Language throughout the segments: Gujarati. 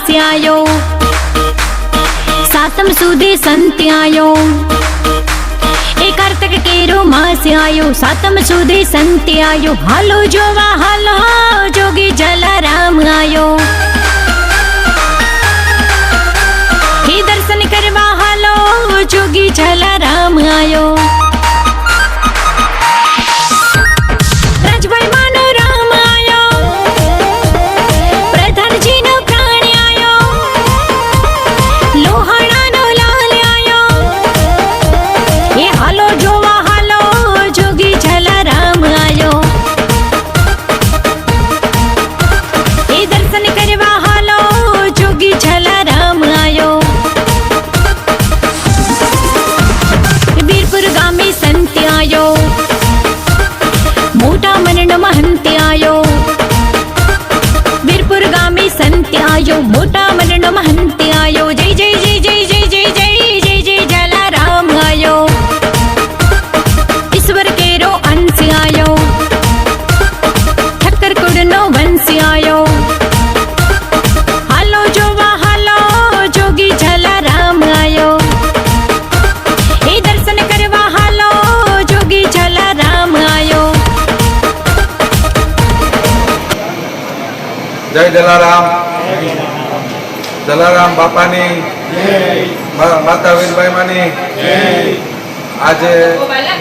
માસ આયો સાતમ સુધી સંત આયો એ કાર્તક કેરો માસ આયો સાતમ સુધી સંત આયો હાલો જોવા, હાલો, જોગી જલારામ આયો. મોટા મરણો મહંતે આયો જય જય જય જય જય જય જય જય જય જલારામ આયો ઈશ્વર કેરો અંશ આયો ઠક્કર કુડનો વંશ આયો હાલો જોવા હાલો જોગી જલારામ આયો એ દર્શન કરવા હાલો જોગી જલારામ આયો જય જલારામ જલારામ બાપાની માતા વીરબાઈ માની આજે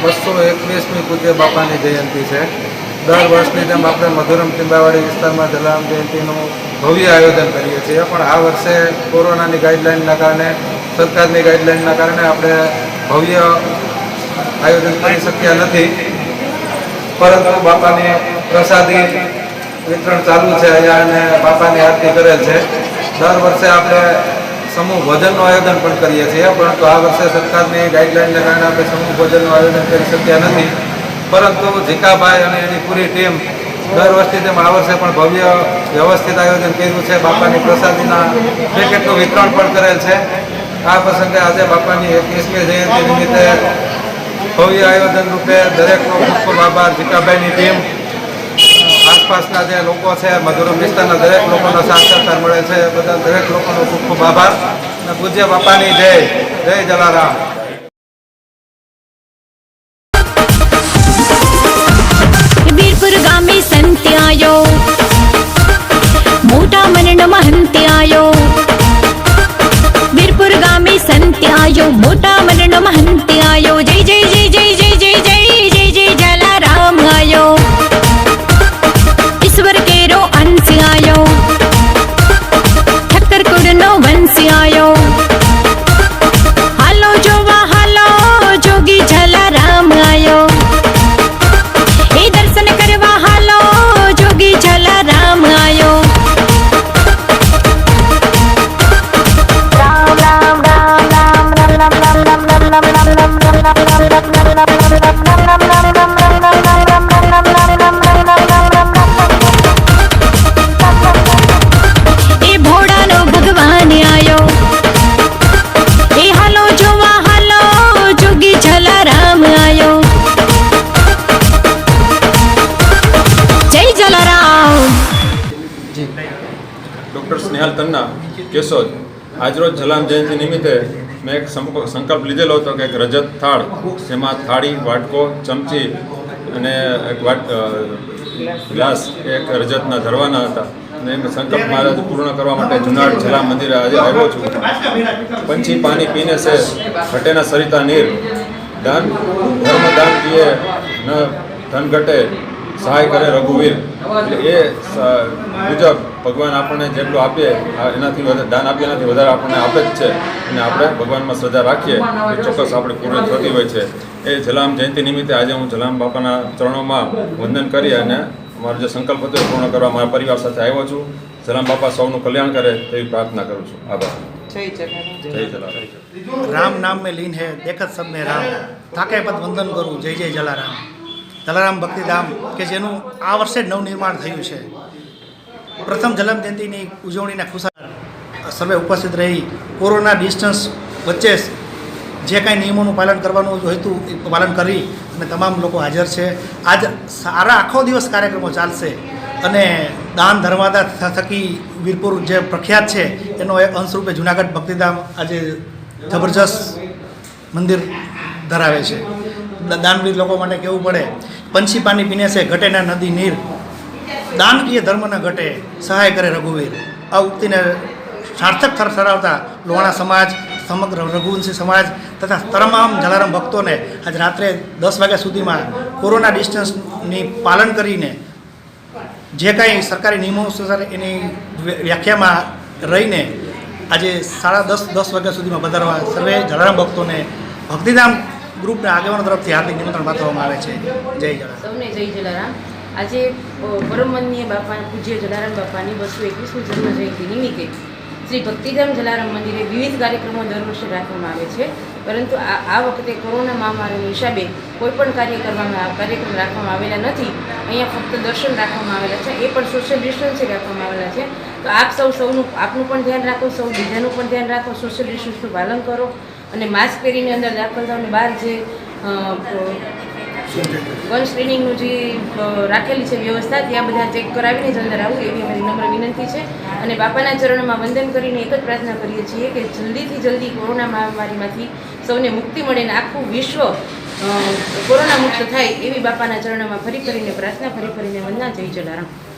બસો એકવીસમી પૂજ્ય બાપાની જયંતિ છે. દર વર્ષની જેમ આપણે મધુરમ ટીંબાવાડી વિસ્તારમાં જલારામ જયંતિનું ભવ્ય આયોજન કરીએ છીએ. પણ આ વર્ષે કોરોનાની ગાઈડલાઇનના કારણે સરકારની ગાઈડલાઇનના કારણે આપણે ભવ્ય આયોજન કરી શક્યા નથી. પરંતુ બાપાની પ્રસાદી વિતરણ ચાલુ છે અહીંયા અને બાપાની આરતી કરેલ છે. દર વર્ષે આપણે સમૂહ ભોજનનું આયોજન પણ કરીએ છીએ, પરંતુ આ વર્ષે સરકારની ગાઈડલાઇનને કારણે આપણે સમૂહ ભોજનનું આયોજન કરી શક્યા નથી. પરંતુ ઝીકાભાઈ અને એની પૂરી ટીમ દર વર્ષથી તેમ આ વર્ષે પણ ભવ્ય વ્યવસ્થિત આયોજન કર્યું છે. બાપાની પ્રસાદીના પેકેટનું વિતરણ પણ કરેલ છે. આ પ્રસંગે આજે બાપાની એકવીસમી જયંતિ નિમિત્તે ભવ્ય આયોજન રૂપે દરેકનો ખૂબ ખૂબ આભાર જીકાભાઈની ટીમ આસપાસના જે લોકો છે, મધુરમ વિસ્તારના દરેક લોકોનો સાથ સહકાર મળે છે. બધા દરેક લોકોનો ખૂબ ખૂબ આભાર. અને પૂજ્ય બાપાની જય. જય જલારામ. ગામે સંત આયો. મોટા મનનો મહંત કેશોદ. આજરોજ જલામ જયંતિ નિમિત્તે મેં એક સંકલ્પ લીધેલો હતો કે એક રજત થાળ, જેમાં થાળી, વાટકો, ચમચી અને એક વાટ ગ્લાસ એક રજતના ધરવાના હતા. અને એમ સંકલ્પ મારા પૂર્ણ કરવા માટે જુનાડ જલામ મંદિરે આજે આવ્યો છું. પંછી પાણી પીને છે ઘટેના સરિતા નીર. દાન ધર્મ દાન દીએ ન ધન ઘટે, સહાય કરે રઘુવીર. એટલે એ મુજબ ભગવાન આપણને જેટલું આપે આ એનાથી વધારે દાન આપીએ એનાથી વધારે આપણને આપે જ છે અને આપણે ભગવાનમાં શ્રદ્ધા રાખીએ એ ચોક્કસ આપણી પૂર્ણ થતી હોય છે એ જલામ જયંતિ નિમિત્તે આજે હું જલામ બાપાના ચરણોમાં વંદન કરી અને મારો જે સંકલ્પ હતો એ પૂર્ણ કરવા મારા પરિવાર સાથે આવ્યો છું જલામ બાપા સૌનું કલ્યાણ કરે તેવી પ્રાર્થના કરું છું આભાર જય જલારામ राम नाम में लीन है देखत सब में राम થાકે પદ વંદન કરું જય જય જલારામ જલારામ ભક્તિધામ કે જેનું આ વર્ષે જ નવનિર્માણ થયું છે પ્રથમ જન્મજયંતિની ઉજવણીના ખુશાલ સર્વે ઉપસ્થિત રહી. કોરોના ડિસ્ટન્સ વચ્ચે જે કાંઈ નિયમોનું પાલન કરવાનું હતું એ પાલન કરી અને તમામ લોકો હાજર છે. આજ સારા આખો દિવસ કાર્યક્રમો ચાલશે અને દાન ધર્માદા થકી વીરપુર જે પ્રખ્યાત છે, એનો એક અંશરૂપે જુનાગઢ ભક્તિધામ આજે જબરજસ્ત મંદિર ધરાવે છે. દાનવીર લોકો માટે કહેવું પડે? પંછી પાણી પીને છે, ઘટેના નદી, નીર. દાન ધર્મના ધર્મ ઘટે સહાય કરે રઘુવીર. આ ઉક્તિને સાર્થક થર ધરાવતા લોહાણા સમાજ, સમગ્ર રઘુવંશી સમાજ તથા તમામ જલારામ ભક્તોને આજ રાત્રે દસ વાગ્યા સુધીમાં કોરોના ડિસ્ટન્સની પાલન કરીને જે કાંઈ સરકારી નિયમો અનુસાર એની વ્યાખ્યામાં રહીને આજે સાડા દસ દસ વાગ્યા સુધીમાં વધારવા સર્વે જલારામ ભક્તોને ભક્તિધામ ગ્રુપના આગેવાનો તરફથી હાર્દિક નિમંત્રણ પાઠવવામાં આવે છે. જય જલારામ. સૌને જય જલારામ. આજે પરમવંદનીય બાપા, પૂજ્ય જલારામ બાપાની બસો એકવીસમી જન્મ જયંતિ નિમિત્તે શ્રી ભક્તિધામ જલારામ મંદિરે વિવિધ કાર્યક્રમો દર વર્ષે રાખવામાં આવે છે. પરંતુ આ વખતે કોરોના મહામારીના હિસાબે કોઈ પણ કાર્ય કરવામાં, કાર્યક્રમ રાખવામાં આવેલા નથી. અહીંયા ફક્ત દર્શન રાખવામાં આવેલા છે, એ પણ સોશિયલ ડિસ્ટન્સે રાખવામાં આવેલા છે. તો આપ સૌ, સૌનું, આપનું પણ ધ્યાન રાખો, સૌ બીજાનું પણ ધ્યાન રાખો સોશિયલ ડિસ્ટન્સનું પાલન કરો અને માસ્ક પહેરીને અંદર દાખલ થાવ અને બહાર જે અ, ગન સ્ક્રીનિંગનું જે રાખેલી છે વ્યવસ્થા ત્યાં બધા ચેક કરાવીને જ અંદર આવું એવી અમારી નમ્ર વિનંતી છે. અને બાપાના ચરણોમાં વંદન કરીને એક જ પ્રાર્થના કરીએ છીએ કે જલ્દીથી જલ્દી કોરોના મહામારીમાંથી સૌને મુક્તિ મળે ને આખું વિશ્વ કોરોના મુક્ત થાય એવી બાપાના ચરણોમાં ફરી કરીને પ્રાર્થના ફરી ફરીને વંદના જય જલારામ.